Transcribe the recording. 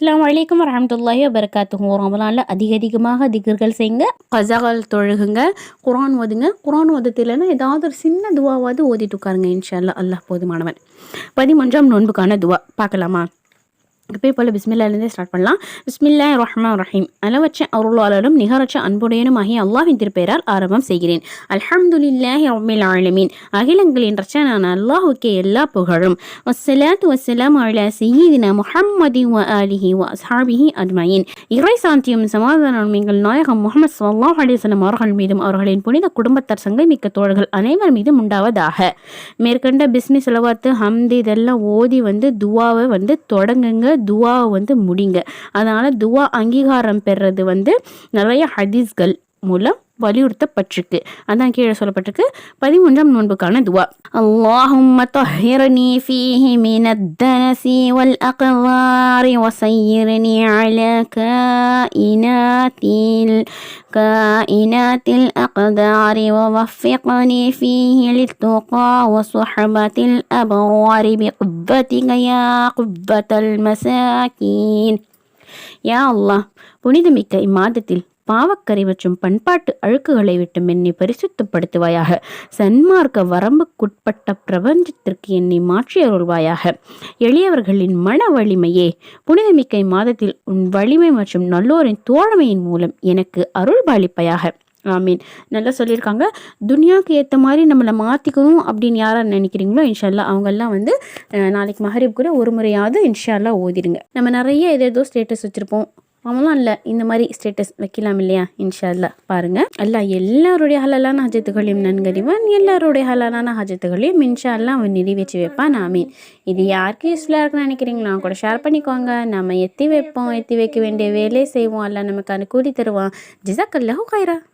அஸ்லாம் வலைக்கம் வரமத்துல்லாஹி வபரகாத்துஹு. ரமலானில் அதிக அதிகமாக திகர்கள் செய்யுங்க கசாக்கள் தொழுகுங்க குரான் ஓதுங்க. குரான் ஓதத்தில்னா ஏதாவது ஒரு சின்ன துவாவாவது ஓதிட்டு உட்காருங்க இன்ஷா அல்லா அல்லாஹ் போதுமானவன். பதிமூன்றாம் நோன்புக்கான துவா. பார்க்கலாமா? இப்போ போல் பிஸ்மில்லாலேருந்தே ஸ்டார்ட் பண்ணலாம். பிஸ்மில்லா ரஹ்மான் ரஹீம். அளவற்ற அருளாளரும் நிகரற்ற அன்புடையனும் ஆகிய அல்லாஹின் திருப்பெயரால் ஆரம்பம் செய்கிறேன். அல்ஹம்துலில்லாஹி ரபில் ஆலமீன். அகிலங்களின் ரச்சனான அல்லாஹுக்கே எல்லா புகழும். வசலாத்து வசலாம் அலா சையீதினா முஹம்மதி வ அலிஹி வ அஸ்ஹாபிஹி அஜ்மயின். இறை சாந்தியும் சமாதானம் எங்கள் நாயகம் முகமது சல்லாஹ் அலிசலம் அவர்கள் மீதும் அவர்களின் புனித குடும்பத்தர் சங்கை மிக்க தோழர்கள் அனைவர் மீதும் உண்டாவதாக. மேற்கண்ட பிஸ்மி செலவாத்து ஹம்தி இதெல்லாம் ஓதி வந்து துவாவை வந்து தொடங்குங்க துவாவை வந்து முடிங்க அதனால் துவா அங்கீகாரம் பெறுறது வந்து நிறைய ஹதீஸ்கள் மூலம் வலியுறுத்தப்பட்டிருக்கு அதான் கீழே சொல்லப்பட்டிருக்கு பதிமூன்றாம் நோன்புக்கான துவா اللهم طهرني فيه من الدنس والأقذار وسيرني على كائنات كائنات الأقدار ووفقني فيه للتقى وصحبة الأبرار بقبتك يا قبة المساكين يا الله புனிதமிக்க இம்மாதத்தில் பாவக்கரை மற்றும் பண்பாட்டு அழுக்குகளை விட்டு என்னை பரிசுத்தப்படுத்துவாயாக. சன்மார்க்க வரம்புக்குட்பட்ட பிரபஞ்சத்திற்கு என்னை மாற்றி அருள்வாயாக. எளியவர்களின் மன வலிமையே புனிதமிக்கை மாதத்தில் உன் வலிமை மற்றும் நல்லோரின் தோழமையின் மூலம் எனக்கு அருள் பாலிப்பையாக ஆமீன். நல்லா சொல்லியிருக்காங்க. துனியாவுக்கு ஏற்ற மாதிரி நம்மளை மாற்றிக்கணும் அப்படின்னு யாராக நினைக்கிறீங்களோ இன்ஷால்லா அவங்கெல்லாம் வந்து நாளைக்கு மஹரிப் கூட ஒரு முறையாவது இன்ஷால்லா ஓதிடுங்க. நம்ம நிறைய ஏதேதோ ஸ்டேட்டஸ் வச்சுருப்போம். அவங்களாம் இல்லை. இந்த மாதிரி ஸ்டேட்டஸ் வைக்கலாம் இல்லையா? இன்ஷா அல்லா பாருங்க. அல்லா எல்லாருடைய ஹலலான ஹஜத்துகளையும் நன்கறிவான். எல்லாருடைய ஹலலான ஹஜத்துகளையும் இன்ஷா அல்லா அவன் நிறைவேற்றி வைப்பான். ஆமீன். இது யாருக்கு யூஸ்ஃபுல்லாக இருக்குன்னு நினைக்கிறீங்களா கூட ஷேர் பண்ணிக்கோங்க. நம்ம எத்தி வைப்போம். எத்தி வைக்க வேண்டிய வேலையை செய்வோம். அல்ல நமக்கு கூலி தருவான். ஜிசாக் அல்லாஹூ கைரா.